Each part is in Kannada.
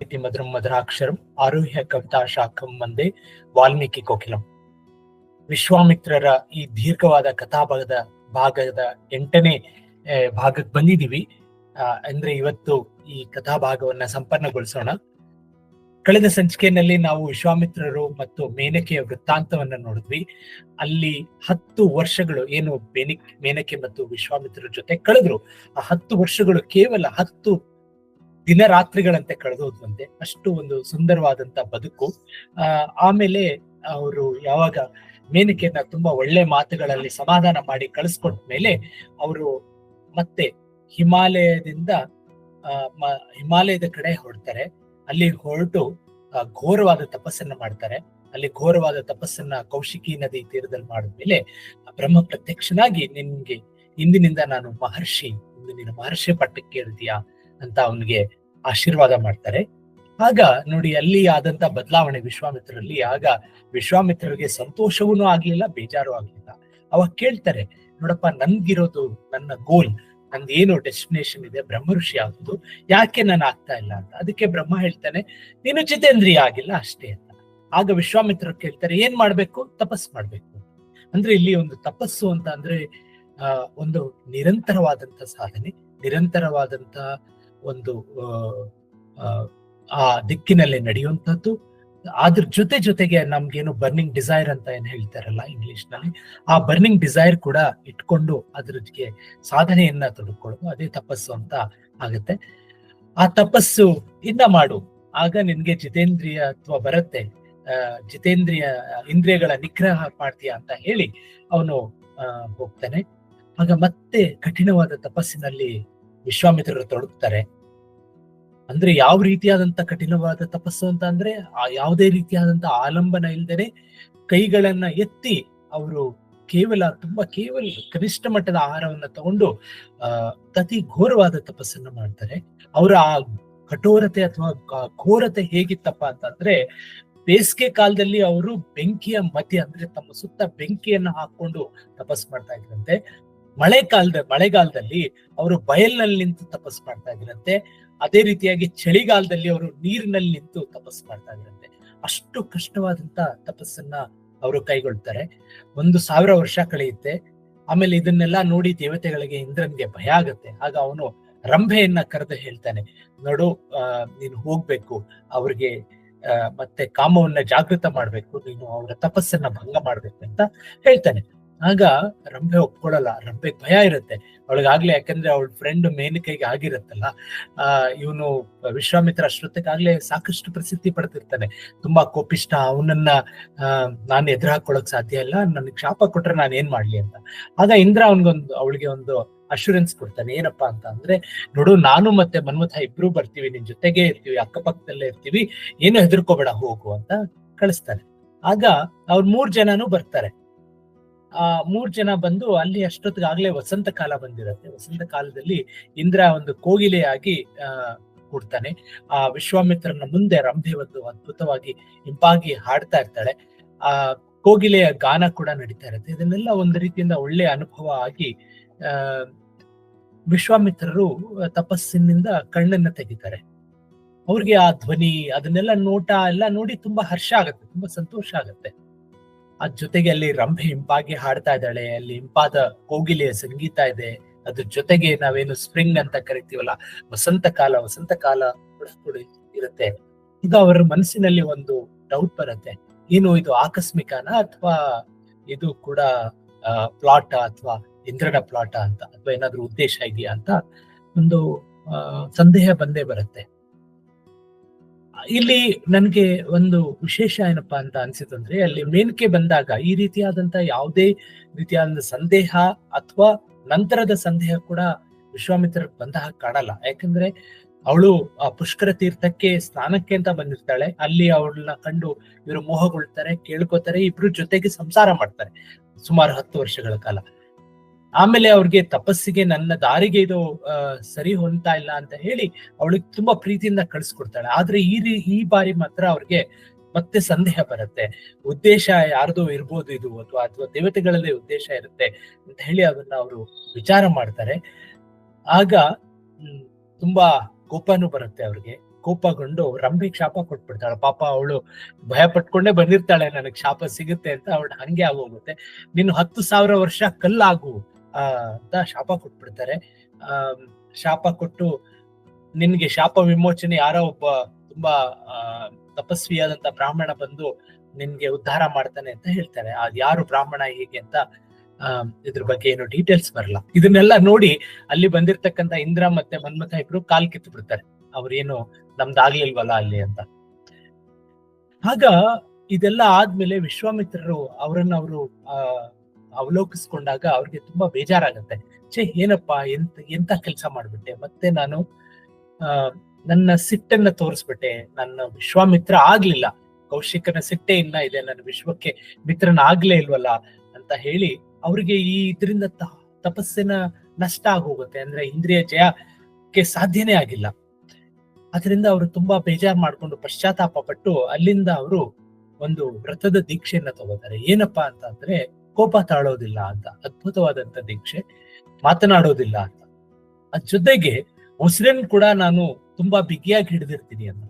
ಇತಿ ಮಧುರಂ ಮಧುರಾಕ್ಷರಂ ಆರುಹ್ಯ ಕವಿತಾ ಶಾಖಂ ಮಂದೆ ವಾಲ್ಮೀಕಿ ಕೋಕಿಲಂ ವಿಶ್ವಾಮಿತ್ರರ ಈ ದೀರ್ಘವಾದ ಕಥಾಭಾಗದ ಭಾಗದ ಎಂಟನೇ ಭಾಗಕ್ಕೆ ಬಂದಿದ್ದೀವಿ. ಅಂದ್ರೆ ಇವತ್ತು ಈ ಕಥಾಭಾಗವನ್ನ ಸಂಪನ್ನಗೊಳಿಸೋಣ. ಕಳೆದ ಸಂಚಿಕೆಯಲ್ಲಿ ನಾವು ವಿಶ್ವಾಮಿತ್ರರು ಮತ್ತು ಮೇನಕೆಯ ವೃತ್ತಾಂತವನ್ನ ನೋಡಿದ್ವಿ. ಅಲ್ಲಿ ಹತ್ತು ವರ್ಷಗಳು ಏನು ಮೇನಕೆ ಮತ್ತು ವಿಶ್ವಾಮಿತ್ರರ ಜೊತೆ ಕಳೆದ್ರು. ಆ ಹತ್ತು ವರ್ಷಗಳು ಕೇವಲ ಹತ್ತು ದಿನ ರಾತ್ರಿಗಳಂತೆ ಕಳೆದೋದ್ವಂತೆ ಅಷ್ಟು ಒಂದು ಸುಂದರವಾದಂತ ಬದುಕು. ಆಮೇಲೆ ಅವರು ಯಾವಾಗ ಮೇನಕೆಯನ್ನ ತುಂಬಾ ಒಳ್ಳೆ ಮಾತುಗಳಲ್ಲಿ ಸಮಾಧಾನ ಮಾಡಿ ಕಳಿಸ್ಕೊಟ್ಟ ಮೇಲೆ ಅವರು ಮತ್ತೆ ಹಿಮಾಲಯದಿಂದ ಹಿಮಾಲಯದ ಕಡೆ ಹೊರಡ್ತಾರೆ. ಅಲ್ಲಿ ಹೊರಟು ಘೋರವಾದ ತಪಸ್ಸನ್ನ ಮಾಡ್ತಾರೆ. ಅಲ್ಲಿ ಘೋರವಾದ ತಪಸ್ಸನ್ನ ಕೌಶಿಕಿ ನದಿ ತೀರದಲ್ಲಿ ಮಾಡಿದ್ಮೇಲೆ ಬ್ರಹ್ಮ ಪ್ರತ್ಯಕ್ಷನಾಗಿ ನಿನ್ಗೆ ಇಂದಿನಿಂದ ನಾನು ಮಹರ್ಷಿ ಇಂದು ನೀನು ಮಹರ್ಷಿ ಪಟ್ಟಕ್ಕೆ ಇರ್ತೀಯಾ? ಅಂತ ಅವನಿಗೆ ಆಶೀರ್ವಾದ ಮಾಡ್ತಾರೆ. ಆಗ ನೋಡಿ ಅಲ್ಲಿ ಆದಂತ ಬದಲಾವಣೆ ವಿಶ್ವಾಮಿತ್ರರಲ್ಲಿ ಆಗ ವಿಶ್ವಾಮಿತ್ರರಿಗೆ ಸಂತೋಷವೂ ಆಗ್ಲಿಲ್ಲ, ಬೇಜಾರು ಆಗ್ಲಿಲ್ಲ. ಅವಾಗ ಕೇಳ್ತಾರೆ, ನೋಡಪ್ಪ ನನ್ಗಿರೋದು ನನ್ನ ಗೋಲ್ ನಂದು ಏನು ಡೆಸ್ಟಿನೇಷನ್ ಇದೆ, ಬ್ರಹ್ಮ ಋಷಿ ಆಗುದು, ಯಾಕೆ ನಾನು ಆಗ್ತಾ ಇಲ್ಲ ಅಂತ. ಅದಕ್ಕೆ ಬ್ರಹ್ಮ ಹೇಳ್ತಾನೆ, ನೀನು ಜಿತೇಂದ್ರಿಯ ಆಗಿಲ್ಲ ಅಷ್ಟೇ ಅಂತ. ಆಗ ವಿಶ್ವಾಮಿತ್ರ ಕೇಳ್ತಾರೆ, ಏನ್ ಮಾಡ್ಬೇಕು? ತಪಸ್ ಮಾಡ್ಬೇಕು. ಅಂದ್ರೆ ಇಲ್ಲಿ ಒಂದು ತಪಸ್ಸು ಅಂತ ಅಂದ್ರೆ ಒಂದು ನಿರಂತರವಾದಂತ ಸಾಧನೆ, ನಿರಂತರವಾದಂತ ಒಂದು ಆ, ದಿಕ್ಕಿನಲ್ಲಿ ನಡೆಯುವಂಥದ್ದು. ಅದ್ರ ಜೊತೆ ಜೊತೆಗೆ ನಮ್ಗೇನು ಬರ್ನಿಂಗ್ ಡಿಸೈರ್ ಅಂತ ಏನ್ ಹೇಳ್ತಾರಲ್ಲ ಇಂಗ್ಲಿಷ್ನಲ್ಲಿ ಆ ಬರ್ನಿಂಗ್ ಡಿಸೈರ್ ಕೂಡ ಇಟ್ಕೊಂಡು ಅದ್ರಿಗೆ ಸಾಧನೆಯನ್ನ ತೊಡ್ಕೊಳ್ಳೋದು ಅದೇ ತಪಸ್ಸು ಅಂತ ಆಗುತ್ತೆ. ಆ ತಪಸ್ಸು ಇಂದ ಮಾಡು. ಆಗ ನಿನ್ಗೆ ಜಿತೇಂದ್ರಿಯತ್ವ ಬರುತ್ತೆ. ಆ, ಜಿತೇಂದ್ರಿಯ ಇಂದ್ರಿಯಗಳ ನಿಗ್ರಹ ಮಾಡ್ತೀಯ ಅಂತ ಹೇಳಿ ಅವನು ಹೋಗ್ತಾನೆ. ಆಗ ಮತ್ತೆ ಕಠಿಣವಾದ ತಪಸ್ಸಿನಲ್ಲಿ ವಿಶ್ವಾಮಿತ್ರರು ತೊಡಗ್ತಾರೆ. ಅಂದ್ರೆ ಯಾವ ರೀತಿಯಾದಂತ ಕಠಿಣವಾದ ತಪಸ್ಸು ಅಂತ ಅಂದ್ರೆ ಯಾವುದೇ ರೀತಿಯಾದಂತ ಆಲಂಬನ ಇಲ್ದೇನೆ ಕೈಗಳನ್ನ ಎತ್ತಿ ಅವರು ಕೇವಲ ತುಂಬಾ ಕೇವಲ ಕನಿಷ್ಠ ಮಟ್ಟದ ಆಹಾರವನ್ನ ತಗೊಂಡು ಅಹ್ ಅತಿ ಘೋರವಾದ ತಪಸ್ಸನ್ನ ಮಾಡ್ತಾರೆ. ಅವರ ಆ ಕಠೋರತೆ ಅಥವಾ ಘೋರತೆ ಹೇಗಿತ್ತಪ್ಪ ಅಂತಂದ್ರೆ ಬೇಸಿಗೆ ಕಾಲದಲ್ಲಿ ಅವರು ಬೆಂಕಿಯ ಮತಿ ಅಂದ್ರೆ ತಮ್ಮ ಸುತ್ತ ಬೆಂಕಿಯನ್ನ ಹಾಕೊಂಡು ತಪಸ್ ಮಾಡ್ತಾ ಇದ್ರಂತೆ. ಮಳೆ ಕಾಲದ, ಮಳೆಗಾಲದಲ್ಲಿ ಅವರು ಬಯಲ್ನಲ್ಲಿ ನಿಂತು ತಪಸ್ ಮಾಡ್ತಾ ಇದ್ರಂತೆ. ಅದೇ ರೀತಿಯಾಗಿ ಚಳಿಗಾಲದಲ್ಲಿ ಅವರು ನೀರಿನಲ್ಲಿ ನಿಂತು ತಪಸ್ ಮಾಡ್ತಾ ಇದ್ರಂತೆ. ಅಷ್ಟು ಕಷ್ಟವಾದಂತ ತಪಸ್ಸನ್ನ ಅವರು ಕೈಗೊಳ್ತಾರೆ. ಒಂದು ಸಾವಿರ ವರ್ಷ ಕಳೆಯುತ್ತೆ. ಆಮೇಲೆ ಇದನ್ನೆಲ್ಲ ನೋಡಿ ದೇವತೆಗಳಿಗೆ ಇಂದ್ರನ್ಗೆ ಭಯ ಆಗತ್ತೆ. ಆಗ ಅವನು ರಂಭೆಯನ್ನ ಕರೆದು ಹೇಳ್ತಾನೆ, ನೋಡು ನೀನು ಹೋಗ್ಬೇಕು. ಅವ್ರಿಗೆ ಮತ್ತೆ ಕಾಮವನ್ನ ಜಾಗೃತ ಮಾಡ್ಬೇಕು. ನೀನು ಅವರ ತಪಸ್ಸನ್ನ ಭಂಗ ಮಾಡ್ಬೇಕು ಅಂತ ಹೇಳ್ತಾನೆ. ಆಗ ರಂಭೆ ಒಪ್ಕೊಳ್ಳಲ್ಲ ರಂಭೆಗೆ ಭಯ ಇರುತ್ತೆ. ಅವಳಿಗಾಗ್ಲೇ ಯಾಕಂದ್ರೆ ಅವಳ ಫ್ರೆಂಡ್ ಮೇನಕೈಗೆ ಆಗಿರತ್ತಲ್ಲ, ಆ, ಇವನು ವಿಶ್ವಾಮಿತ್ರ ಅಷ್ಟೊತ್ತಿಗಾಗ್ಲೇ ಸಾಕಷ್ಟು ಪ್ರಸಿದ್ಧಿ ಪಡೆದಿರ್ತಾನೆ. ತುಂಬಾ ಕೋಪಿಷ್ಟ ಅವನನ್ನ ನಾನು ಎದುರು ಹಾಕೊಳಕ್ ಸಾಧ್ಯ ಇಲ್ಲ, ನನಗೆ ಶಾಪ ಕೊಟ್ರೆ ನಾನು ಏನ್ ಮಾಡ್ಲಿ ಅಂತ. ಆಗ ಇಂದ್ರ ಅವನಿಗೊಂದು, ಅವಳಿಗೆ ಒಂದು ಅಶೂರೆನ್ಸ್ ಕೊಡ್ತಾನೆ, ಏನಪ್ಪಾ ಅಂತ ಅಂದ್ರೆ, ನೋಡು, ನಾನು ಮತ್ತೆ ಮನ್ಮಥ ಇಬ್ರು ಬರ್ತೀವಿ, ನಿನ್ ಜೊತೆಗೆ ಇರ್ತೀವಿ, ಅಕ್ಕಪಕ್ಕದಲ್ಲೇ ಇರ್ತೀವಿ, ಏನು ಹೆದರ್ಕೋಬೇಡ, ಹೋಗು ಅಂತ ಕಳಿಸ್ತಾನೆ. ಆಗ ಅವ್ರ ಮೂರ್ ಜನನು ಬರ್ತಾರೆ. ಆ, ಮೂರ್ ಜನ ಬಂದು ಅಲ್ಲಿ ಅಷ್ಟೊತ್ತಿಗಾಗ್ಲೇ ವಸಂತ ಕಾಲ ಬಂದಿರತ್ತೆ. ವಸಂತ ಕಾಲದಲ್ಲಿ ಇಂದ್ರ ಒಂದು ಕೋಗಿಲೆಯಾಗಿ, ಆ ಕೂಡ್ತಾನೆ ಆ ವಿಶ್ವಾಮಿತ್ರನ ಮುಂದೆ ರಂಭೆ ಒಂದು ಅದ್ಭುತವಾಗಿ ಇಂಪಾಗಿ ಹಾಡ್ತಾ ಇರ್ತಾಳೆ. ಆ ಕೋಗಿಲೆಯ ಗಾನ ಕೂಡ ನಡೀತಾ ಇರುತ್ತೆ. ಇದನ್ನೆಲ್ಲ ಒಂದು ರೀತಿಯಿಂದ ಒಳ್ಳೆ ಅನುಭವ ಆಗಿ, ಆ, ವಿಶ್ವಾಮಿತ್ರರು ತಪಸ್ಸಿನಿಂದ ಕಣ್ಣನ್ನ ತೆಗಿತಾರೆ. ಅವ್ರಿಗೆ ಆ ಧ್ವನಿ, ಅದನ್ನೆಲ್ಲ ನೋಟ ಎಲ್ಲ ನೋಡಿ ತುಂಬಾ ಹರ್ಷ ಆಗತ್ತೆ, ತುಂಬಾ ಸಂತೋಷ ಆಗತ್ತೆ. ಅದ್ ಜೊತೆಗೆ ಅಲ್ಲಿ ರಂಭೆ ಇಂಪಾಗಿ ಹಾಡ್ತಾ ಇದ್ದಾಳೆ, ಅಲ್ಲಿ ಇಂಪಾದ ಕೋಗಿಲೆಯ ಸಂಗೀತ ಇದೆ. ಅದ್ರ ಜೊತೆಗೆ ನಾವೇನು ಸ್ಪ್ರಿಂಗ್ ಅಂತ ಕರಿತೀವಲ್ಲ, ವಸಂತ ಕಾಲ ವಸಂತ ಕಾಲ ಇರುತ್ತೆ. ಈಗ ಅವರ ಮನಸ್ಸಿನಲ್ಲಿ ಒಂದು ಡೌಟ್ ಬರುತ್ತೆ. ಏನು ಇದು ಆಕಸ್ಮಿಕನ ಅಥವಾ ಇದು ಕೂಡ ಪ್ಲಾಟ ಅಥವಾ ಇಂದ್ರನ ಪ್ಲಾಟ ಅಂತ, ಅಥವಾ ಏನಾದ್ರೂ ಉದ್ದೇಶ ಇದೆಯಾ ಅಂತ ಒಂದು ಸಂದೇಹ ಬಂದೇ ಬರುತ್ತೆ. ಇಲ್ಲಿ ನನಗೆ ಒಂದು ವಿಶೇಷ ಏನಪ್ಪ ಅಂತ ಅನ್ಸಿತಂದ್ರೆ ಅಲ್ಲಿ ಮೇನ್ಕೆ ಬಂದಾಗ ಈ ರೀತಿಯಾದಂತ ಯಾವುದೇ ರೀತಿಯಾದ ಸಂದೇಹ ಅಥವಾ ನಂತರದ ಸಂದೇಹ ಕೂಡ ವಿಶ್ವಾಮಿತ್ರ ಬಂದ ಹಾಗೆ ಕಾಣಲ್ಲ. ಯಾಕಂದ್ರೆ ಅವಳು ಆ ಪುಷ್ಕರ ತೀರ್ಥಕ್ಕೆ, ಸ್ನಾನಕ್ಕೆ ಅಂತ ಬಂದಿರ್ತಾಳೆ. ಅಲ್ಲಿ ಅವಳನ್ನ ಕಂಡು ಇವರು ಮೋಹಗೊಳ್ತಾರೆ ಕೇಳ್ಕೊತಾರೆ ಇಬ್ರು ಜೊತೆಗೆ ಸಂಸಾರ ಮಾಡ್ತಾರೆ. ಸುಮಾರು ಹತ್ತು ವರ್ಷಗಳ ಕಾಲ. ಆಮೇಲೆ ಅವ್ರಿಗೆ ತಪಸ್ಸಿಗೆ ನನ್ನ ದಾರಿಗೆ ಇದು ಸರಿ ಹೊಂದ್ತಾ ಇಲ್ಲ ಅಂತ ಹೇಳಿ ಅವಳಿಗೆ ತುಂಬಾ ಪ್ರೀತಿಯಿಂದ ಕಳಿಸ್ಕೊಡ್ತಾಳೆ. ಆದ್ರೆ ಈ ರೀ, ಈ ಬಾರಿ ಮಾತ್ರ ಅವ್ರಿಗೆ ಮತ್ತೆ ಸಂದೇಹ ಬರುತ್ತೆ. ಉದ್ದೇಶ ಯಾರ್ದೋ ಇರ್ಬೋದು ಇದು, ಅಥವಾ ಅಥವಾ ದೇವತೆಗಳಲ್ಲೇ ಉದ್ದೇಶ ಇರುತ್ತೆ ಅಂತ ಹೇಳಿ ಅದನ್ನ ಅವರು ವಿಚಾರ ಮಾಡ್ತಾರೆ. ಆಗ ತುಂಬಾ ಕೋಪನೂ ಬರುತ್ತೆ ಅವ್ರಿಗೆ. ಕೋಪಗೊಂಡು ರಂಭೆಗೆ ಶಾಪ ಕೊಟ್ಬಿಡ್ತಾಳೆ. ಪಾಪ ಅವಳು ಭಯ ಪಟ್ಕೊಂಡೇ ಬಂದಿರ್ತಾಳೆ, ನನಗೆ ಶಾಪ ಸಿಗುತ್ತೆ ಅಂತ, ಅವಳು ಹಂಗೆ ಆಗೋಗುತ್ತೆ. ನೀನು ಹತ್ತು ಸಾವಿರ ವರ್ಷ ಕಲ್ಲಾಗು. ಆ ಅಂತ ಶಾಪ ಕೊಟ್ಬಿಡ್ತಾರೆ. ಆ ಶಾಪ ಕೊಟ್ಟು ನಿನ್ಗೆ ಶಾಪ ವಿಮೋಚನೆ ಯಾರೋ ಒಬ್ಬ ತುಂಬಾ ತಪಸ್ವಿಯಾದಂತ ಬ್ರಾಹ್ಮಣ ಬಂದು ನಿನ್ಗೆ ಉದ್ಧಾರ ಮಾಡ್ತಾನೆ ಅಂತ ಹೇಳ್ತಾರೆ. ಅದ್ ಯಾರು ಬ್ರಾಹ್ಮಣ ಹೇಗೆ ಅಂತ ಇದ್ರ ಬಗ್ಗೆ ಏನು ಡೀಟೇಲ್ಸ್ ಬರಲ್ಲ. ಇದನ್ನೆಲ್ಲ ನೋಡಿ ಅಲ್ಲಿ ಬಂದಿರ್ತಕ್ಕಂತ ಇಂದ್ರ ಮತ್ತೆ ಮನ್ಮಥ ಇಬ್ರು ಕಾಲ್ ಕಿತ್ತು ಬಿಡ್ತಾರೆ ಅವ್ರೇನು ನಮ್ದಾಗ್ಲಿಲ್ವಲ್ಲ ಅಲ್ಲಿ ಅಂತ. ಆಗ ಇದೆಲ್ಲ ಆದ್ಮೇಲೆ ವಿಶ್ವಾಮಿತ್ರರು ಅವರನ್ನ ಅವರು, ಆ ಅವಲೋಕಿಸ್ಕೊಂಡಾಗ ಅವ್ರಿಗೆ ತುಂಬಾ ಬೇಜಾರಾಗುತ್ತೆ. ಛೇ, ಏನಪ್ಪಾ, ಎಂತ ಎಂತ ಕೆಲಸ ಮಾಡ್ಬಿಟ್ಟೆ? ಮತ್ತೆ ನಾನು ನನ್ನ ಸಿಟ್ಟನ್ನ ತೋರಿಸ್ಬಿಟ್ಟೆ. ನನ್ನ ವಿಶ್ವಾಮಿತ್ರ ಆಗ್ಲಿಲ್ಲ. ಕೌಶಿಕನ ಸಿಟ್ಟೆ ಇಲ್ಲ ಇದೆ ನನ್ನ ವಿಶ್ವಕ್ಕೆ ಮಿತ್ರನ ಆಗ್ಲೇ ಇಲ್ವಲ್ಲ ಅಂತ ಹೇಳಿ ಅವ್ರಿಗೆ ಈ ಇದರಿಂದ ತಪಸ್ಸಿನ ನಷ್ಟ ಆಗೋಗುತ್ತೆ. ಅಂದ್ರೆ ಇಂದ್ರಿಯ ಜಯಕ್ಕೆ ಸಾಧ್ಯನೇ ಆಗಿಲ್ಲ. ಅದರಿಂದ ಅವರು ತುಂಬಾ ಬೇಜಾರ್ ಮಾಡ್ಕೊಂಡು ಪಶ್ಚಾತ್ತಾಪ ಪಟ್ಟು ಅಲ್ಲಿಂದ ಅವರು ಒಂದು ವ್ರತದ ದೀಕ್ಷೆಯನ್ನ ತಗೋತಾರೆ. ಏನಪ್ಪಾ ಅಂತ ಅಂದ್ರೆ ಕೋಪ ತಾಳೋದಿಲ್ಲ ಅಂತ, ಅದ್ಭುತವಾದಂತ ದೀಕ್ಷೆ ಮಾತನಾಡೋದಿಲ್ಲ ಅಂತ. ಅದ್ ಜೊತೆಗೆ ಉಸಿರನ್ ಕೂಡ ನಾನು ತುಂಬಾ ಬಿಗಿಯಾಗಿ ಹಿಡಿದಿರ್ತೀನಿ ಅಂತ.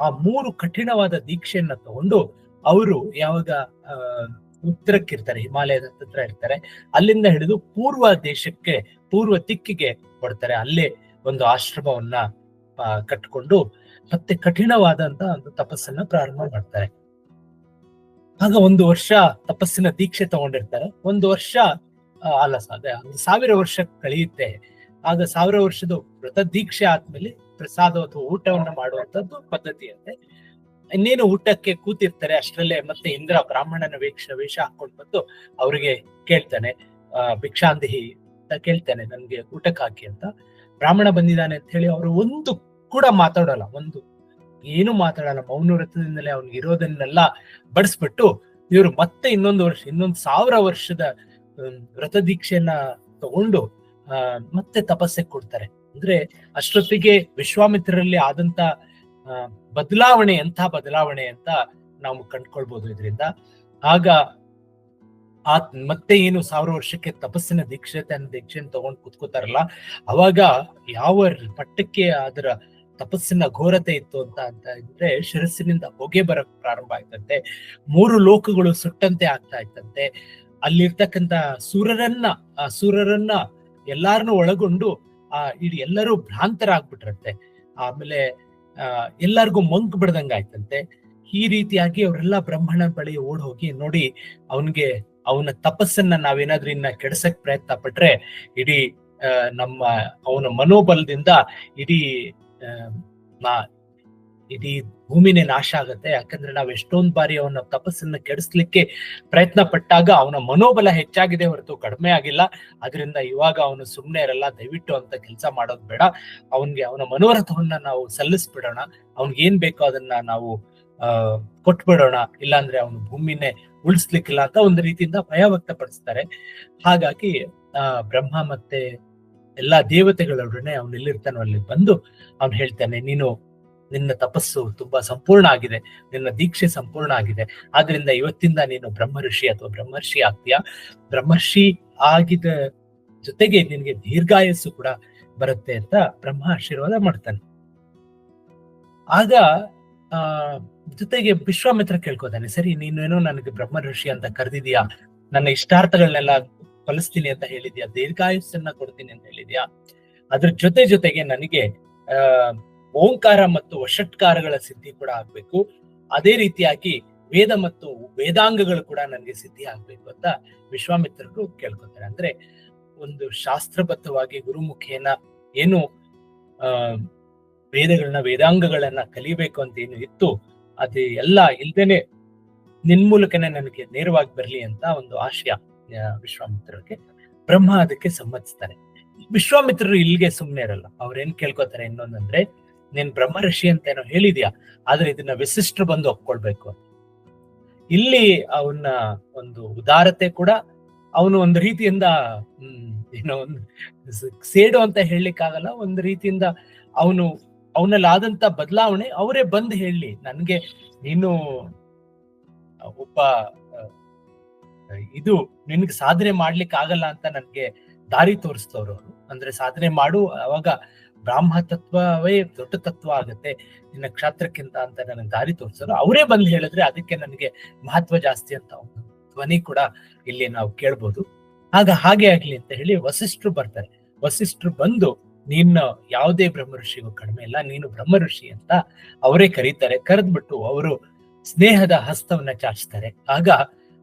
ಆ ಮೂರು ಕಠಿಣವಾದ ದೀಕ್ಷೆಯನ್ನ ತಗೊಂಡು ಅವರು ಯಾವಾಗ ಉತ್ತರಕ್ಕಿರ್ತಾರೆ, ಹಿಮಾಲಯದ ಹತ್ರ ಇರ್ತಾರೆ, ಅಲ್ಲಿಂದ ಹಿಡಿದು ಪೂರ್ವ ದೇಶಕ್ಕೆ, ಪೂರ್ವ ದಿಕ್ಕಿಗೆ ಕೊಡ್ತಾರೆ ಅಲ್ಲೇ ಒಂದು ಆಶ್ರಮವನ್ನ ಕಟ್ಕೊಂಡು ಮತ್ತೆ ಕಠಿಣವಾದಂತ ಒಂದು ತಪಸ್ಸನ್ನ ಪ್ರಾರಂಭ ಮಾಡ್ತಾರೆ. ಆಗ ಒಂದು ವರ್ಷ ತಪಸ್ಸಿನ ದೀಕ್ಷೆ ತಗೊಂಡಿರ್ತಾರೆ. ಒಂದು ವರ್ಷ ಅಲ್ಲ ಒಂದು ಸಾವಿರ ವರ್ಷ ಕಳೆಯುತ್ತೆ. ಆಗ ಸಾವಿರ ವರ್ಷದ ವ್ರತ ದೀಕ್ಷೆ ಆದ್ಮೇಲೆ ಪ್ರಸಾದ ಅಥವಾ ಊಟವನ್ನ ಮಾಡುವಂತದ್ದು ಪದ್ಧತಿ ಅಂತೆ. ಇನ್ನೇನು ಊಟಕ್ಕೆ ಕೂತಿರ್ತಾರೆ, ಅಷ್ಟರಲ್ಲೇ ಮತ್ತೆ ಇಂದ್ರ ಬ್ರಾಹ್ಮಣನ ವೇಷ ವೇಷ ಹಾಕೊಂಡು ಬಂದು ಅವ್ರಿಗೆ ಕೇಳ್ತಾನೆ. ಆ ಭಿಕ್ಷಾಂದಿಹಿ ಅಂತ ಕೇಳ್ತಾನೆ, ನನ್ಗೆ ಊಟಕ್ಕೆ ಹಾಕಿ ಅಂತ. ಬ್ರಾಹ್ಮಣ ಬಂದಿದ್ದಾನೆ ಅಂತ ಹೇಳಿ ಅವರು ಒಂದು ಕೂಡ ಮಾತಾಡಲ್ಲ, ಒಂದು ಏನು ಮಾತಾಡಲ್ಲ, ಮೌನ ವ್ರತದಿಂದಲೇ ಅವ್ನಿಗೆ ಇರೋದನ್ನೆಲ್ಲ ಬಡಿಸ್ಬಿಟ್ಟು ಇವರು ಮತ್ತೆ ಇನ್ನೊಂದು ವರ್ಷ, ಇನ್ನೊಂದು ಸಾವಿರ ವರ್ಷದ ವ್ರತ ದೀಕ್ಷೆಯನ್ನ ತಗೊಂಡು ಮತ್ತೆ ತಪಸ್ಸೆ ಕೊಡ್ತಾರೆ. ಅಂದ್ರೆ ಅಷ್ಟೊತ್ತಿಗೆ ವಿಶ್ವಾಮಿತ್ರರಲ್ಲಿ ಆದಂತ ಬದಲಾವಣೆ, ಎಂಥ ಬದಲಾವಣೆ ಅಂತ ನಾವು ಕಂಡ್ಕೊಳ್ಬಹುದು ಇದರಿಂದ. ಆಗ ಆ ಮತ್ತೆ ಏನು ಸಾವಿರ ವರ್ಷಕ್ಕೆ ತಪಸ್ಸಿನ ದೀಕ್ಷತೆ, ದೀಕ್ಷೆಯನ್ನು ತಗೊಂಡು ಕುತ್ಕೋತಾರಲ್ಲ, ಅವಾಗ ಯಾವ ಪಟ್ಟಕ್ಕೆ ಅದರ ತಪಸ್ಸಿನ ಘೋರತೆ ಇತ್ತು ಅಂತ ಅಂತ ಇದ್ರೆ ಶಿರಸ್ಸಿನಿಂದ ಹೊಗೆ ಬರಕ್ ಪ್ರಾರಂಭ ಆಯ್ತಂತೆ. ಮೂರು ಲೋಕಗಳು ಸುಟ್ಟಂತೆ ಆಗ್ತಾ ಇತ್ತಂತೆ. ಅಲ್ಲಿರ್ತಕ್ಕಂತ ಸೂರರನ್ನ, ಆ ಸೂರರನ್ನ ಎಲ್ಲಾರನ್ನು ಒಳಗೊಂಡು, ಆ ಇಡೀ ಎಲ್ಲರೂ ಭ್ರಾಂತರಾಗ್ಬಿಟ್ರಂತೆ. ಆಮೇಲೆ ಎಲ್ಲರಿಗೂ ಮಂಕ್ ಬಿಡ್ದಂಗ ಆಯ್ತಂತೆ. ಈ ರೀತಿಯಾಗಿ ಅವರೆಲ್ಲ ಬ್ರಹ್ಮಣ ಬಳಿ ಓಡ್ ಹೋಗಿ ನೋಡಿ ಅವನ್ಗೆ, ಅವನ ತಪಸ್ಸನ್ನ ನಾವೇನಾದ್ರೂ ಇನ್ನ ಕೆಡ್ಸಕ್ ಪ್ರಯತ್ನ ಪಟ್ರೆ, ಇಡೀ ನಮ್ಮ ಅವನ ಮನೋಬಲದಿಂದ ಇಡೀ ಇಡೀ ಭೂಮಿನೇ ನಾಶ ಆಗುತ್ತೆ. ಯಾಕಂದ್ರೆ ನಾವ್ ಎಷ್ಟೊಂದ್ ಬಾರಿ ಅವನ ತಪಸ್ಸನ್ನ ಕೆಡಿಸ್ಲಿಕ್ಕೆ ಪ್ರಯತ್ನ ಪಟ್ಟಾಗ ಅವನ ಮನೋಬಲ ಹೆಚ್ಚಾಗಿದೆ ಹೊರತು ಕಡಿಮೆ ಆಗಿಲ್ಲ. ಅದರಿಂದ ಇವಾಗ ಅವನು ಸುಮ್ನೆ ಇರಲ್ಲ, ದಯವಿಟ್ಟು ಅಂತ ಕೆಲಸ ಮಾಡೋದು ಬೇಡ. ಅವನ್ಗೆ ಅವನ ಮನೋರಥವನ್ನ ನಾವು ಸಲ್ಲಿಸ್ಬಿಡೋಣ. ಅವ್ನಿಗೆ ಏನ್ ಬೇಕೋ ಅದನ್ನ ನಾವು ಅಹ್ ಕೊಟ್ಬಿಡೋಣ. ಇಲ್ಲಾಂದ್ರೆ ಅವನು ಭೂಮಿನೇ ಉಳಿಸ್ಲಿಕ್ಕಿಲ್ಲ ಅಂತ ಒಂದು ರೀತಿಯಿಂದ ಭಯ ವ್ಯಕ್ತಪಡಿಸ್ತಾರೆ. ಹಾಗಾಗಿ, ಆ, ಬ್ರಹ್ಮ ಮತ್ತೆ ಎಲ್ಲಾ ದೇವತೆಗಳೊಡನೆ ಅವನು ಎಲ್ಲಿರ್ತಾನೋ ಅಲ್ಲಿ ಬಂದು ಅವನು ಹೇಳ್ತಾನೆ, ನೀನು ನಿನ್ನ ತಪಸ್ಸು ತುಂಬಾ ಸಂಪೂರ್ಣ ಆಗಿದೆ, ನಿನ್ನ ದೀಕ್ಷೆ ಸಂಪೂರ್ಣ ಆಗಿದೆ, ಆದ್ರಿಂದ ಇವತ್ತಿಂದ ನೀನು ಬ್ರಹ್ಮಋಷಿ ಅಥವಾ ಬ್ರಹ್ಮರ್ಷಿ ಆಗ್ತೀಯ? ಬ್ರಹ್ಮರ್ಷಿ ಆಗಿದ ಜೊತೆಗೆ ನಿನಗೆ ದೀರ್ಘಾಯಸ್ಸು ಕೂಡ ಬರುತ್ತೆ ಅಂತ ಬ್ರಹ್ಮ ಆಶೀರ್ವಾದ ಮಾಡ್ತಾನೆ. ಆಗ, ಆ, ಜೊತೆಗೆ ವಿಶ್ವಾಮಿತ್ರ ಕೇಳ್ಕೋತಾನೆ, ಸರಿ ನೀನೇನೋ ನನಗೆ ಬ್ರಹ್ಮ ಋಷಿ ಅಂತ ಕರೆದಿದೀಯಾ? ನನ್ನ ಇಷ್ಟಾರ್ಥಗಳನ್ನೆಲ್ಲ ಫಲಿಸ್ತೀನಿ ಅಂತ ಹೇಳಿದ್ಯಾ? ದೀರ್ಘಾಯುಸ್ಸನ್ನ ಕೊಡ್ತೀನಿ ಅಂತ ಹೇಳಿದ್ಯಾ? ಅದ್ರ ಜೊತೆ ಜೊತೆಗೆ ನನಗೆ ಓಂಕಾರ ಮತ್ತು ವಷಟ್ಕಾರಗಳ ಸಿದ್ಧಿ ಕೂಡ ಆಗ್ಬೇಕು. ಅದೇ ರೀತಿಯಾಗಿ ವೇದ ಮತ್ತು ವೇದಾಂಗಗಳು ಕೂಡ ನನಗೆ ಸಿದ್ಧಿ ಆಗ್ಬೇಕು ಅಂತ ವಿಶ್ವಾಮಿತ್ರರು ಕೇಳ್ಕೊತಾರೆ. ಅಂದ್ರೆ ಒಂದು ಶಾಸ್ತ್ರಬದ್ಧವಾಗಿ ಗುರುಮುಖೇನ ಏನು ವೇದಗಳನ್ನ, ವೇದಾಂಗಗಳನ್ನ ಕಲಿಬೇಕು ಅಂತ ಏನು ಇತ್ತು, ಅದು ಎಲ್ಲ ಇಲ್ದೇನೆ ನಿನ್ ಮೂಲಕನೇ ನನಗೆ ನೇರವಾಗಿ ಬರ್ಲಿ ಅಂತ ಒಂದು ಆಶಯ. ವಿಶ್ವಾಮಿತ್ರರಿಗೆ ಬ್ರಹ್ಮ ಅದಕ್ಕೆ ಸಮ್ಮತಿಸ್ತಾರೆ ವಿಶ್ವಾಮಿತ್ರರು ಇಲ್ಲಿಗೆ ಸುಮ್ಮನೆ ಇರಲ್ಲ. ಅವ್ರೇನ್ ಕೇಳ್ಕೊತಾರೆ ಇನ್ನೊಂದಂದ್ರೆ, ನೀನ್ ಬ್ರಹ್ಮ ಋಷಿ ಅಂತ ಏನೋ ಹೇಳಿದ್ಯಾ? ಆದ್ರೆ ಇದನ್ನ ವಿಶಿಷ್ಟರು ಬಂದು ಒಪ್ಕೊಳ್ಬೇಕು ಇಲ್ಲಿ ಅವನ ಒಂದು ಉದಾರತೆ ಕೂಡ ಅವನು ಒಂದು ರೀತಿಯಿಂದ ಏನೋ ಒಂದು ಸೇಡು ಅಂತ ಹೇಳಲಿಕ್ಕಾಗಲ್ಲ. ಒಂದು ರೀತಿಯಿಂದ ಅವನು ಅವನಲ್ಲಿ ಆದಂತ ಬದಲಾವಣೆ ಅವರೇ ಬಂದು ಹೇಳಿ, ನನ್ಗೆ ನೀನು ಒಬ್ಬ ಇದು ನಿನ್ಗೆ ಸಾಧನೆ ಮಾಡ್ಲಿಕ್ಕೆ ಆಗಲ್ಲ ಅಂತ ನನ್ಗೆ ದಾರಿ ತೋರಿಸ್ತವ್ರು ಅವರು. ಅಂದ್ರೆ ಸಾಧನೆ ಮಾಡು, ಅವಾಗ ಬ್ರಾಹ್ಮ ತತ್ವವೇ ದೊಡ್ಡ ತತ್ವ ಆಗುತ್ತೆ, ನಿನ್ನ ಕ್ಷಾತ್ರಕ್ಕಿಂತ ಅಂತ ನನಗೆ ದಾರಿ ತೋರಿಸೋರು. ಅವರೇ ಬಂದು ಹೇಳಿದ್ರೆ ಅದಕ್ಕೆ ನನಗೆ ಮಹತ್ವ ಜಾಸ್ತಿ ಅಂತ ಒಂದು ಧ್ವನಿ ಕೂಡ ಇಲ್ಲಿ ನಾವು ಕೇಳ್ಬೋದು. ಆಗ ಹಾಗೆ ಆಗ್ಲಿ ಅಂತ ಹೇಳಿ ವಸಿಷ್ಠರು ಬರ್ತಾರೆ. ವಸಿಷ್ಠರು ಬಂದು ನಿನ್ನ ಯಾವುದೇ ಬ್ರಹ್ಮ ಋಷಿಗೂ ಕಡಿಮೆ ಇಲ್ಲ, ನೀನು ಬ್ರಹ್ಮ ಋಷಿ ಅಂತ ಅವರೇ ಕರೀತಾರೆ. ಕರೆದ್ಬಿಟ್ಟು ಅವರು ಸ್ನೇಹದ ಹಸ್ತವನ್ನ ಚಾಚ್ತಾರೆ. ಆಗ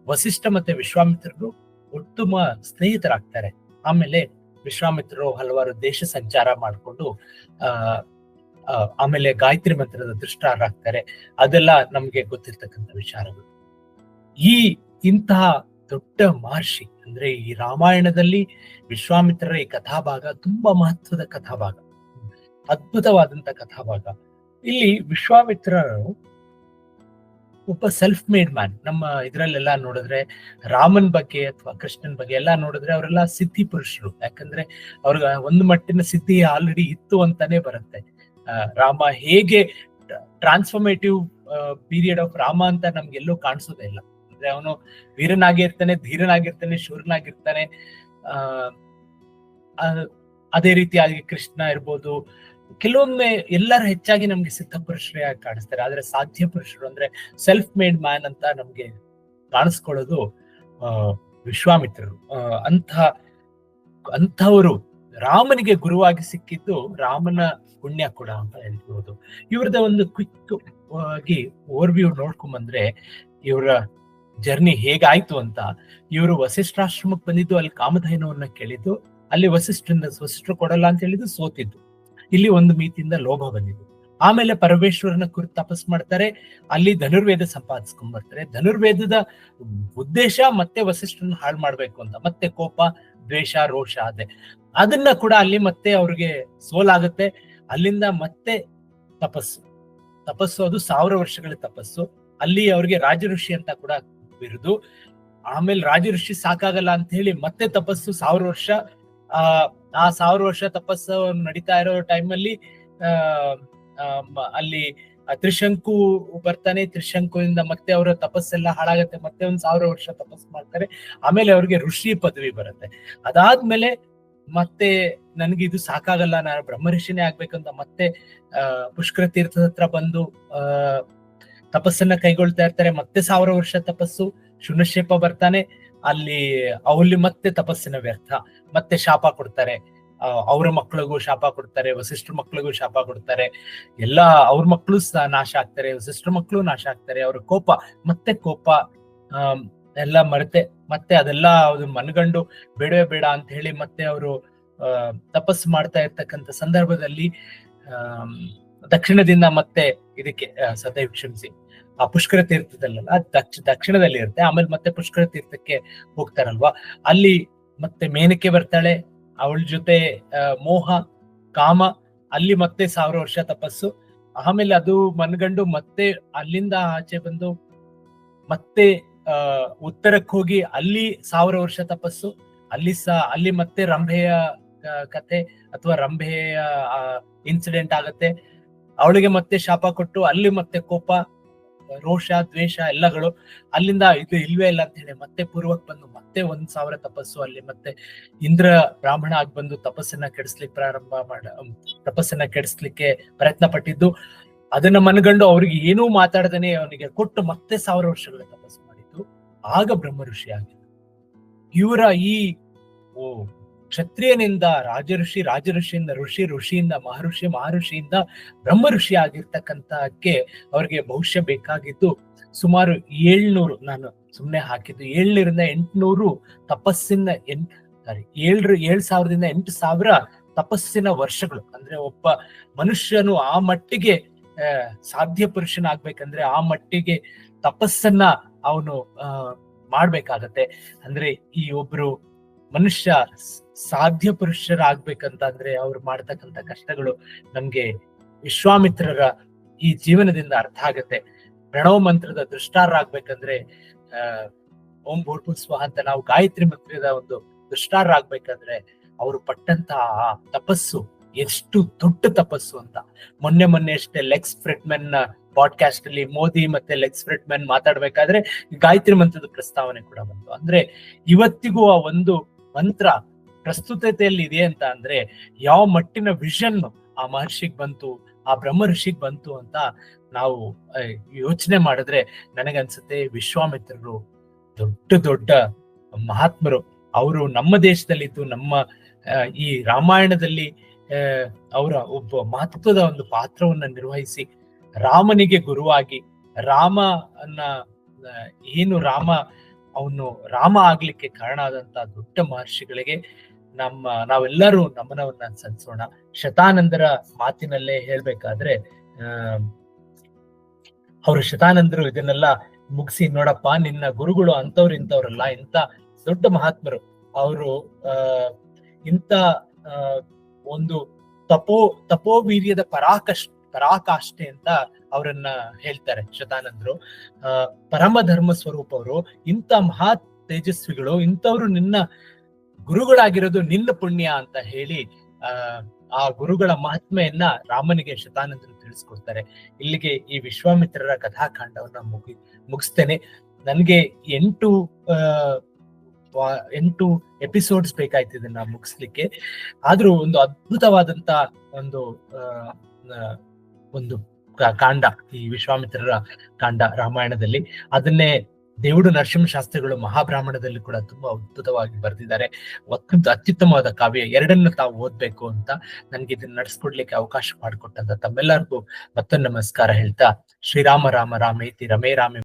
ವಸಿಷ್ಠ ಮತ್ತೆ ವಿಶ್ವಾಮಿತ್ರರು ಉತ್ತಮ ಸ್ನೇಹಿತರಾಗ್ತಾರೆ. ಆಮೇಲೆ ವಿಶ್ವಾಮಿತ್ರರು ಹಲವಾರು ದೇಶ ಸಂಚಾರ ಮಾಡಿಕೊಂಡು, ಆ ಆಮೇಲೆ ಗಾಯತ್ರಿ ಮಂತ್ರದ ದೃಷ್ಟಾರಾಗ್ತಾರೆ ಅದೆಲ್ಲ ನಮ್ಗೆ ಗೊತ್ತಿರ್ತಕ್ಕಂಥ ವಿಚಾರಗಳು. ಈ ಇಂತಹ ದೊಡ್ಡ ಮಹರ್ಷಿ ಅಂದ್ರೆ ಈ ರಾಮಾಯಣದಲ್ಲಿ ವಿಶ್ವಾಮಿತ್ರರ ಈ ಕಥಾಭಾಗ ತುಂಬಾ ಮಹತ್ವದ ಕಥಾಭಾಗ. ಅದ್ಭುತವಾದಂತ ಕಥಾಭಾಗ. ಇಲ್ಲಿ ವಿಶ್ವಾಮಿತ್ರರು ಒಬ್ಬ ಸೆಲ್ಫ್ ಮೇಡ್ ಮ್ಯಾನ್ ನಮ್ಮ ಇದ್ರಲ್ಲೆಲ್ಲ ನೋಡಿದ್ರೆ ರಾಮನ್ ಬಗ್ಗೆ ಅಥವಾ ಕೃಷ್ಣನ್ ಬಗ್ಗೆ ಎಲ್ಲ ನೋಡಿದ್ರೆ ಅವರೆಲ್ಲ ಸಿದ್ಧಿ ಪುರುಷರು. ಯಾಕಂದ್ರೆ ಅವ್ರಿಗೆ ಒಂದು ಮಟ್ಟಿನ ಸಿದ್ಧಿ ಆಲ್ರೆಡಿ ಇತ್ತು ಅಂತಾನೆ ಬರುತ್ತೆ. ರಾಮ ಹೇಗೆ ಟ್ರಾನ್ಸ್ಫಾರ್ಮೇಟಿವ್ ಪೀರಿಯಡ್ ಆಫ್ ರಾಮ ಅಂತ ನಮ್ಗೆಲ್ಲೂ ಕಾಣಿಸೋದೇ ಇಲ್ಲ. ಅಂದ್ರೆ ಅವನು ವೀರನಾಗಿರ್ತಾನೆ, ಧೀರನಾಗಿರ್ತಾನೆ, ಶೂರನಾಗಿರ್ತಾನೆ. ಅಹ್ ಅದೇ ರೀತಿಯಾಗಿ ಕೃಷ್ಣ ಇರ್ಬೋದು ಕೆಲವೊಮ್ಮೆ ಎಲ್ಲರ ಹೆಚ್ಚಾಗಿ ನಮ್ಗೆ ಸಿದ್ಧ ಪುರುಷರೇ ಕಾಣಿಸ್ತಾರೆ. ಆದ್ರೆ ಸಾಧ್ಯ ಪುರುಷರು ಅಂದ್ರೆ ಸೆಲ್ಫ್ ಮೇಡ್ ಮ್ಯಾನ್ ಅಂತ ನಮ್ಗೆ ಕಾಣಿಸ್ಕೊಳ್ಳೋದು ವಿಶ್ವಾಮಿತ್ರರು. ಅಂಥ, ಅಂಥವರು ರಾಮನಿಗೆ ಗುರುವಾಗಿ ಸಿಕ್ಕಿದ್ದು ರಾಮನ ಪುಣ್ಯ ಕೂಡ ಅಂತ ಹೇಳ್ಬೋದು. ಇವ್ರದ ಒಂದು ಕ್ವಿಕ್ ಆಗಿ ಓವರ್ವ್ಯೂ ನೋಡ್ಕೊಂಬಂದ್ರೆ ಇವರ ಜರ್ನಿ ಹೇಗಾಯ್ತು ಅಂತ. ಇವರು ವಸಿಷ್ಠಾಶ್ರಮಕ್ಕೆ ಬಂದಿದ್ದು ಅಲ್ಲಿ ಕಾಮಧೇನವನ್ನ ಕೇಳಿದ್ದು, ಅಲ್ಲಿ ವಸಿಷ್ಠರಿಂದ ವಸಿಷ್ಠರು ಕೊಡಲ್ಲ ಅಂತ ಹೇಳಿದ್ದು ಸೋತಿದ್ದು. ಇಲ್ಲಿ ಒಂದು ಮಿತಿಯಿಂದ ಲೋಭ ಬಂದಿದೆ. ಆಮೇಲೆ ಪರಮೇಶ್ವರನ ಕುರಿತು ತಪಸ್ ಮಾಡ್ತಾರೆ. ಅಲ್ಲಿ ಧನುರ್ವೇದ ಸಂಪಾದಿಸ್ಕೊಂಡ್ ಬರ್ತಾರೆ ಧನುರ್ವೇದದ ಉದ್ದೇಶ ಮತ್ತೆ ವಸಿಷ್ಠರನ್ನ ಹಾಳು ಮಾಡ್ಬೇಕು ಅಂತ. ಮತ್ತೆ ಕೋಪ, ದ್ವೇಷ, ರೋಷ ಅದೇ. ಅದನ್ನ ಕೂಡ ಅಲ್ಲಿ ಮತ್ತೆ ಅವ್ರಿಗೆ ಸೋಲಾಗುತ್ತೆ. ಅಲ್ಲಿಂದ ಮತ್ತೆ ತಪಸ್ಸು. ತಪಸ್ಸು ಅದು ಸಾವಿರ ವರ್ಷಗಳ ತಪಸ್ಸು. ಅಲ್ಲಿ ಅವ್ರಿಗೆ ರಾಜ ಋಷಿ ಅಂತ ಕೂಡ ಬಿರುದು. ಆಮೇಲೆ ರಾಜ ಋಷಿ ಸಾಕಾಗಲ್ಲ ಅಂತ ಹೇಳಿ ಮತ್ತೆ ತಪಸ್ಸು ಸಾವಿರ ವರ್ಷ, ಆ ಆ ಸಾವಿರ ವರ್ಷ ತಪಸ್ಸು ನಡೀತಾ ಇರೋ ಟೈಮಲ್ಲಿ ಅಲ್ಲಿ ಅಲ್ಲಿ ತ್ರಿಶಂಕು ಬರ್ತಾನೆ, ತ್ರಿಶಂಕುವಿಂದ ಮತ್ತೆ ಅವರ ತಪಸ್ಸೆಲ್ಲ ಹಾಳಾಗತ್ತೆ, ಮತ್ತೆ ಒಂದ್ ಸಾವಿರ ವರ್ಷ ತಪಸ್ಸು ಮಾಡ್ತಾರೆ. ಆಮೇಲೆ ಅವ್ರಿಗೆ ಋಷಿ ಪದವಿ ಬರುತ್ತೆ. ಅದಾದ್ಮೇಲೆ ಮತ್ತೆ ನನ್ಗೆ ಇದು ಸಾಕಾಗಲ್ಲ, ನಾನು ಬ್ರಹ್ಮ ಋಷಿನೇ ಆಗ್ಬೇಕಂತ ಮತ್ತೆ ಅಹ್ ಪುಷ್ಕರ ತೀರ್ಥದ ಹತ್ರ ಬಂದು ಅಹ್ ತಪಸ್ಸನ್ನ ಕೈಗೊಳ್ತಾ ಇರ್ತಾರೆ. ಮತ್ತೆ ಸಾವಿರ ವರ್ಷ ತಪಸ್ಸು ಶುನಶೇಪ ಬರ್ತಾನೆ. ಅಲ್ಲಿ ಅವಲ್ಲಿ ಮತ್ತೆ ತಪಸ್ಸಿನ ವ್ಯರ್ಥ, ಮತ್ತೆ ಶಾಪ ಕೊಡ್ತಾರೆ. ಅವರ ಮಕ್ಕಳಿಗೂ ಶಾಪ ಕೊಡ್ತಾರೆ, ವಸಿಷ್ಠರ ಮಕ್ಕಳಿಗೂ ಶಾಪ ಕೊಡ್ತಾರೆ. ಎಲ್ಲ ಅವ್ರ ಮಕ್ಕಳು ನಾಶ ಆಗ್ತಾರೆ, ವಸಿಷ್ಠರ ಮಕ್ಕಳು ನಾಶ ಆಗ್ತಾರೆ, ಅವ್ರ ಕೋಪ, ಮತ್ತೆ ಕೋಪ ಎಲ್ಲ ಮರೆತೆ, ಮತ್ತೆ ಅದೆಲ್ಲ ಅದು ಮನಗಂಡು ಬೇಡವೇ ಬೇಡ ಅಂತ ಹೇಳಿ ಮತ್ತೆ ಅವರು ತಪಸ್ಸು ಮಾಡ್ತಾ ಇರ್ತಕ್ಕಂಥ ಸಂದರ್ಭದಲ್ಲಿ ದಕ್ಷಿಣದಿಂದ ಮತ್ತೆ ಇದಕ್ಕೆ ಸದೈವ್ ಕ್ಷಮಿಸಿ ಆ ಪುಷ್ಕರ ತೀರ್ಥದಲ್ಲ ದಕ್ಷ, ದಕ್ಷಿಣದಲ್ಲಿ ಇರುತ್ತೆ. ಆಮೇಲೆ ಮತ್ತೆ ಪುಷ್ಕರ ತೀರ್ಥಕ್ಕೆ ಹೋಗ್ತಾರಲ್ವಾ? ಅಲ್ಲಿ ಮತ್ತೆ ಮೇನಕ್ಕೆ ಬರ್ತಾಳೆ, ಅವಳ ಜೊತೆ ಮೋಹ, ಕಾಮ, ಅಲ್ಲಿ ಮತ್ತೆ ಸಾವಿರ ವರ್ಷ ತಪಸ್ಸು. ಆಮೇಲೆ ಅದು ಮನ್ಗಂಡು ಮತ್ತೆ ಅಲ್ಲಿಂದ ಆಚೆ ಬಂದು ಮತ್ತೆ ಉತ್ತರಕ್ಕೆ ಹೋಗಿ ಅಲ್ಲಿ ಸಾವಿರ ವರ್ಷ ತಪಸ್ಸು. ಅಲ್ಲಿ ಸಹ ಅಲ್ಲಿ ಮತ್ತೆ ರಂಭೆಯ ಕತೆ ಅಥವಾ ರಂಭೆಯ ಇನ್ಸಿಡೆಂಟ್ ಆಗತ್ತೆ. ಅವಳಿಗೆ ಮತ್ತೆ ಶಾಪ ಕೊಟ್ಟು ಅಲ್ಲಿ ಮತ್ತೆ ಕೋಪ. ರೋಷ, ದ್ವೇಷ ಎಲ್ಲಗಳು ಅಲ್ಲಿಂದ ಇದು ಇಲ್ವೇ ಇಲ್ಲ ಅಂತ ಹೇಳಿ ಮತ್ತೆ ಪೂರ್ವಕ್ ಬಂದು ಮತ್ತೆ ಒಂದ್ ಸಾವಿರ ತಪಸ್ಸು ಅಲ್ಲಿ ಮತ್ತೆ ಇಂದ್ರ ಬ್ರಾಹ್ಮಣ ಆಗಿ ಬಂದು ತಪಸ್ಸನ್ನ ಕೆಡಿಸ್ಲಿಕ್ಕೆ ಪ್ರಾರಂಭ ಮಾಡ ತಪಸ್ಸನ್ನ ಕೆಡಿಸ್ಲಿಕ್ಕೆ ಪ್ರಯತ್ನ ಪಟ್ಟಿದ್ದು. ಅದನ್ನ ಮನಗಂಡು ಅವ್ರಿಗೆ ಏನೂ ಮಾತಾಡದೇನೆ ಅವನಿಗೆ ಕೊಟ್ಟು ಮತ್ತೆ ಸಾವಿರ ವರ್ಷಗಳ ತಪಸ್ಸು ಮಾಡಿದ್ದು. ಆಗ ಬ್ರಹ್ಮ ಋಷಿ ಆಗಿದ್ದು. ಇವರ ಈ, ಓ ಕ್ಷತ್ರಿಯನಿಂದ ರಾಜಋಷಿ, ರಾಜಋಷಿಯಿಂದ ಋಷಿ, ಋಷಿಯಿಂದ ಮಹರ್ಷಿ, ಮಹರ್ಷಿಯಿಂದ ಬ್ರಹ್ಮ ಋಷಿ ಆಗಿರ್ತಕ್ಕಂತಕ್ಕೆ ಅವ್ರಿಗೆ ಭವಿಷ್ಯ ಬೇಕಾಗಿದ್ದು, ಸುಮಾರು ಏಳ್ನೂರು ನಾನು ಸುಮ್ಮನೆ ಹಾಕಿದ್ದು ಏಳ್ನೂರಿಂದ ಎಂಟುನೂರು ತಪಸ್ಸಿನ ಎಂಟ್ ಸಾರಿ ಏಳ್ರ, ಏಳ್ ಸಾವಿರದಿಂದ ಎಂಟು ಸಾವಿರ ತಪಸ್ಸಿನ ವರ್ಷಗಳು. ಅಂದ್ರೆ ಒಬ್ಬ ಮನುಷ್ಯನು ಆ ಮಟ್ಟಿಗೆ ಸಾಧ್ಯ ಪುರುಷನಾಗ್ಬೇಕಂದ್ರೆ ಆ ಮಟ್ಟಿಗೆ ತಪಸ್ಸನ್ನ ಅವನು ಅಹ್ ಮಾಡ್ಬೇಕಾಗತ್ತೆ. ಅಂದ್ರೆ ಈ ಒಬ್ರು ಮನುಷ್ಯ ಸಾಧ್ಯ ಪುರುಷರಾಗ್ಬೇಕಂತಂದ್ರೆ ಅವ್ರು ಮಾಡ್ತಕ್ಕಂತ ಕಷ್ಟಗಳು ನಮ್ಗೆ ವಿಶ್ವಾಮಿತ್ರರ ಈ ಜೀವನದಿಂದ ಅರ್ಥ ಆಗತ್ತೆ. ಪ್ರಣವ ಮಂತ್ರದ ದುಷ್ಟಾರರಾಗ್ಬೇಕಂದ್ರೆ ಅಹ್ ಓಂ ಭೂರ್ಭು ಸ್ವಹ ಅಂತ ನಾವು ಗಾಯತ್ರಿ ಮಂತ್ರದ ಒಂದು ದುಷ್ಟಾರರಾಗ್ಬೇಕಂದ್ರೆ ಅವರು ಪಟ್ಟಂತ ಆ ತಪಸ್ಸು, ಎಷ್ಟು ದೊಡ್ಡ ತಪಸ್ಸು ಅಂತ. ಮೊನ್ನೆ ಮೊನ್ನೆ ಅಷ್ಟೇ ಲೆಕ್ಸ್ ಫ್ರೆಡ್ಮೆನ್ ಪಾಡ್ಕಾಸ್ಟ್ ಅಲ್ಲಿ ಮೋದಿ ಮತ್ತೆ ಲೆಗ್ಸ್ ಫ್ರೆಡ್ಮೆನ್ ಮಾತಾಡ್ಬೇಕಾದ್ರೆ ಗಾಯತ್ರಿ ಮಂತ್ರದ ಪ್ರಸ್ತಾವನೆ ಕೂಡ ಬಂತು. ಅಂದ್ರೆ ಇವತ್ತಿಗೂ ಆ ಒಂದು ಮಂತ್ರ ಪ್ರಸ್ತುತತೆಯಲ್ಲಿ ಇದೆ ಅಂತ ಅಂದ್ರೆ ಯಾವ ಮಟ್ಟಿನ ವಿಷನ್ ಆ ಮಹರ್ಷಿಗ್ ಬಂತು, ಆ ಬ್ರಹ್ಮ ಋಷಿಗ್ ಬಂತು ಅಂತ ನಾವು ಯೋಚನೆ ಮಾಡಿದ್ರೆ ನನಗನ್ಸುತ್ತೆ ವಿಶ್ವಾಮಿತ್ರರು ದೊಡ್ಡ ದೊಡ್ಡ ಮಹಾತ್ಮರು. ಅವರು ನಮ್ಮ ದೇಶದಲ್ಲಿದ್ದು, ನಮ್ಮ ಈ ರಾಮಾಯಣದಲ್ಲಿ ಅವರ ಒಬ್ಬ ಮಹತ್ವದ ಒಂದು ಪಾತ್ರವನ್ನ ನಿರ್ವಹಿಸಿ ರಾಮನಿಗೆ ಗುರುವಾಗಿ ರಾಮ ಅನ್ನ ಏನು ರಾಮ ಅವನು ರಾಮ ಆಗ್ಲಿಕ್ಕೆ ಕಾರಣ ಆದಂತ ದೊಡ್ಡ ಮಹರ್ಷಿಗಳಿಗೆ ನಮ್ಮ ನಾವೆಲ್ಲರೂ ನಮನವನ್ನ ಸಲ್ಲಿಸೋಣ. ಶತಾನಂದರ ಮಾತಿನಲ್ಲೇ ಹೇಳ್ಬೇಕಾದ್ರೆ ಅವರು ಶತಾನಂದರು ಇದನ್ನೆಲ್ಲ ಮುಗಿಸಿ, ನೋಡಪ್ಪ, ನಿನ್ನ ಗುರುಗಳು ಅಂತವ್ರು ಇಂಥವ್ರಲ್ಲ, ಇಂಥ ದೊಡ್ಡ ಮಹಾತ್ಮರು. ಅವರು ಅಹ್ ಇಂಥ ಒಂದು ತಪೋ, ತಪೋವೀರ್ಯದ ಪರಾಕಶ್ ಪರಾಕಾಷ್ಠೆ ಅಂತ ಅವರನ್ನ ಹೇಳ್ತಾರೆ ಶತಾನಂದರು. ಪರಮ ಧರ್ಮ ಸ್ವರೂಪ ಅವರು ಇಂಥ ಮಹಾ ತೇಜಸ್ವಿಗಳು, ಇಂಥವ್ರು ನಿನ್ನ ಗುರುಗಳಾಗಿರೋದು ನಿನ್ನ ಪುಣ್ಯ ಅಂತ ಹೇಳಿ, ಆ ಗುರುಗಳ ಮಹಾತ್ಮೆಯನ್ನ ರಾಮನಿಗೆ ಶತಾನಂದರು ತಿಳಿಸ್ಕೊಡ್ತಾರೆ. ಇಲ್ಲಿಗೆ ಈ ವಿಶ್ವಾಮಿತ್ರರ ಕಥಾಕಾಂಡವನ್ನ ಮುಗಿ, ಮುಗಿಸ್ತೇನೆ. ನನ್ಗೆ ಎಂಟು ಎಂಟು ಎಪಿಸೋಡ್ಸ್ ಬೇಕಾಯ್ತು ಇದನ್ನ ಮುಗಿಸ್ಲಿಕ್ಕೆ. ಆದ್ರೂ ಒಂದು ಅದ್ಭುತವಾದಂತ ಒಂದು ಒಂದು ಕಾಂಡ, ಈ ವಿಶ್ವಾಮಿತ್ರರ ಕಾಂಡ ರಾಮಾಯಣದಲ್ಲಿ. ಅದನ್ನೇ ದೇವುಡು ನರಸಿಂಹಶಾಸ್ತ್ರಿಗಳು ಮಹಾಬ್ರಾಹ್ಮಣದಲ್ಲಿ ಕೂಡ ತುಂಬಾ ಅದ್ಭುತವಾಗಿ ಬರೆದಿದ್ದಾರೆ. ಅತ್ಯಂತ ಅತ್ಯುತ್ತಮವಾದ ಕಾವ್ಯ. ಎರಡನ್ನು ತಾವು ಓದ್ಬೇಕು ಅಂತ ನನ್ಗೆ ಇದನ್ನ ನಡೆಸ್ಕೊಡ್ಲಿಕ್ಕೆ ಅವಕಾಶ ಮಾಡಿಕೊಟ್ಟಂತ ತಮ್ಮೆಲ್ಲರಿಗೂ ಮತ್ತೊಂದು ನಮಸ್ಕಾರ ಹೇಳ್ತಾ, ಶ್ರೀರಾಮ ರಾಮ ರಾಮೇತಿ ರಮೇ ರಾಮೆ.